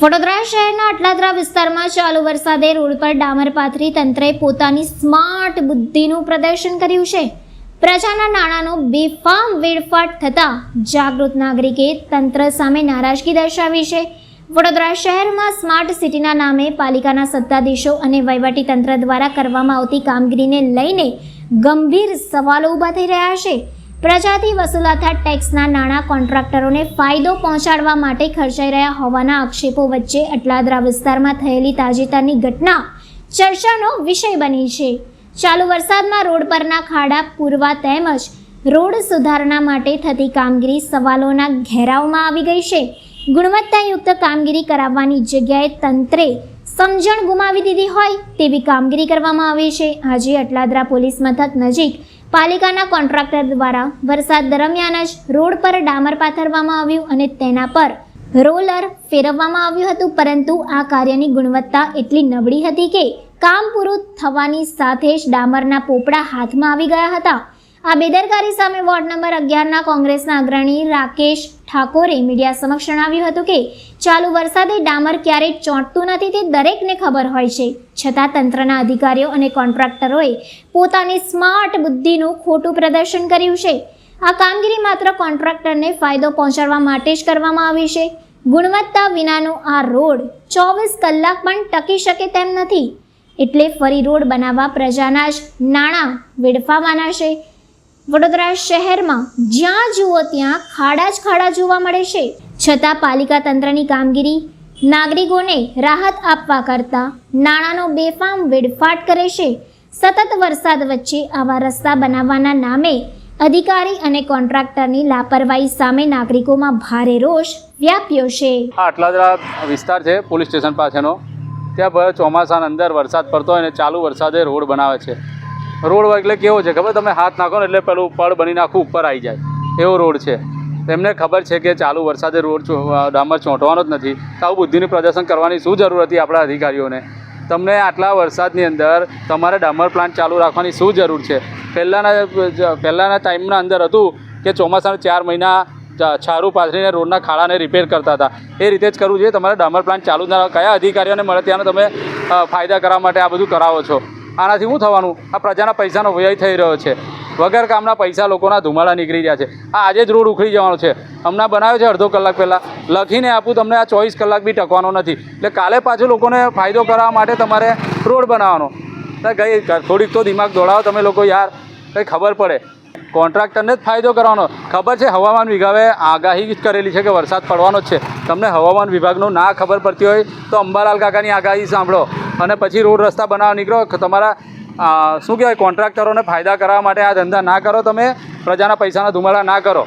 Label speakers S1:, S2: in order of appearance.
S1: વડોદરા શહેરના અટલાદરા વિસ્તારમાં ચાલુ વરસાદે રોડ પર ડામર પાથરી તંત્રે પોતાની સ્માર્ટ બુદ્ધિનું પ્રદર્શન કર્યું છે. પ્રજાના નાણાંનો બેફામ વેડફાટ થતાં જાગૃત નાગરિકે તંત્ર સામે નારાજગી દર્શાવી છે. વડોદરા શહેરમાં સ્માર્ટ સિટીના નામે પાલિકાના સત્તાધીશો અને વહીવટી તંત્ર દ્વારા કરવામાં આવતી કામગીરીને લઈને ગંભીર સવાલો ઊભા થઈ રહ્યા છે. પ્રજાથી વસૂલાતા ટેક્સના નાણાં કોન્ટ્રાક્ટરોને ફાયદો પહોંચાડવા માટે ખર્ચાઈ રહ્યા હોવાના આક્ષેપો વચ્ચે અટલાદરા વિસ્તારમાં થયેલી તાજેતરની ઘટના ચર્ચાનો વિષય બની છે. ચાલુ વરસાદમાં રોડ પરના ખાડા પૂરવા તેમજ રોડ સુધારણા માટે થતી કામગીરી સવાલોના ઘેરાવમાં આવી ગઈ છે. ગુણવત્તાયુક્ત કામગીરી કરાવવાની જગ્યાએ તંત્રે સમજણ ગુમાવી દીધી હોય તેવી કામગીરી કરવામાં આવી છે. આજે અટલાદરા પોલીસ મથક નજીક પાલિકાના કોન્ટ્રાક્ટર દ્વારા વરસાદ દરમિયાન જ રોડ પર ડામર પાથરવામાં આવ્યું અને તેના પર રોલર ફેરવવામાં આવ્યું હતું. પરંતુ આ કાર્યની ગુણવત્તા એટલી નબળી હતી કે કામ પૂરું થવાની સાથે જ ડામરના પોપડા હાથમાં આવી ગયા હતા. આ બેદરકારી સામે વોર્ડ નંબર અગિયારના કોંગ્રેસના અગ્રણી રાકેશ ઠાકોરે મીડિયા સમક્ષ જણાવ્યું હતું કે, ચાલુ વરસાદે ડામર ક્યારેય ચોંટતું નથી તે દરેકને ખબર હોય છે. છતાં તંત્રના અધિકારીઓ અને કોન્ટ્રાક્ટરોએ પોતાની સ્માર્ટ બુદ્ધિનું ખોટું પ્રદર્શન કર્યું છે. આ કામગીરી માત્ર કોન્ટ્રાક્ટરને ફાયદો પહોંચાડવા માટે જ કરવામાં આવી છે. ગુણવત્તા વિનાનો આ રોડ ચોવીસ કલાક પણ ટકી શકે તેમ નથી. એટલે ફરી રોડ બનાવવા પ્રજાના જ નાણાં વેડફાવાના છે. વડોદરા શહેરમાં જ્યાં જુઓ ત્યાં ખાડા જ ખાડા જોવા મળે છે. છતાં પાલિકા તંત્રની કામગીરી નાગરિકોને રાહત આપવા કરતાં નાણાંનો બેફામ વેડફાટ કરે છે. સતત વરસાદ વચ્ચે આવા રસ્તા બનાવવાના નામે અધિકારી અને કોન્ટ્રાક્ટરની લાપરવાહી સામે નાગરિકોમાં ભારે રોષ વ્યાપ્યો છે.
S2: આ વિસ્તાર છે પોલીસ સ્ટેશન પાસેનો. ત્યાં ચોમાસાના અંદર વરસાદ પડતો હોય ને ચાલુ વરસાદે રોડ બનાવે છે. રોડ એટલે કેવો છે? ખબર? તમે હાથ નાખો ને એટલે પેલું પડ બની નાખું, ઉપર આવી જાય. એવો રોડ છે. એમને ખબર છે કે ચાલુ વરસાદે રોડ ડામર ચોંટવાનો જ નથી. તો આવું બુદ્ધિનું પ્રદર્શન કરવાની શું જરૂર હતી આપણા અધિકારીઓને? તમને આટલા વરસાદની અંદર તમારે ડામર પ્લાન્ટ ચાલુ રાખવાની શું જરૂર છે? પહેલાંના પહેલાંના ટાઈમના અંદર હતું કે ચોમાસાના ચાર મહિના છારું પાથરીને રોડના ખાડાને રિપેર કરતા હતા. એ રીતે જ કરવું જોઈએ. તમારે ડામર પ્લાન્ટ ચાલુ ના કયા અધિકારીઓને મળે? ત્યાંનો તમે ફાયદા કરવા માટે આ બધું કરાવો છો. આનાથી શું થવાનું? આ પ્રજાના પૈસાનો વ્યય થઈ રહ્યો છે. વગર કામના પૈસા લોકોના ધુમાડા નીકળી રહ્યા છે. આ આજે જ રોડ ઉખડી જવાનો છે. હમણાં બનાવ્યો છે અડધો કલાક પહેલાં. લખીને આપું તમને આ ચોવીસ કલાક બી ટકવાનો નથી. એટલે કાલે પાછું લોકોને ફાયદો કરવા માટે તમારે રોડ બનાવવાનો. ગઈ થોડીક તો દિમાગ દોડાવો તમે લોકો યાર. કંઈ ખબર પડે. કોન્ટ્રાક્ટરને જ ફાયદો કરવાનો ખબર છે હવામાન વિભાગે આગાહી કરેલી છે કે વરસાદ પડવાનો જ છે. તમને હવામાન વિભાગનું ના ખબર પડતી હોય તો અંબાલાલ કાકાની આગાહી સાંભળો. અને પછી રોડ રસ્તા બનાવવા નીકળો તમારા શું કહેવાય, કોન્ટ્રાક્ટરોને ફાયદા કરવા માટે આ ધંધા ના કરો તમે. પ્રજાના પૈસાના ધુમાડા ના કરો.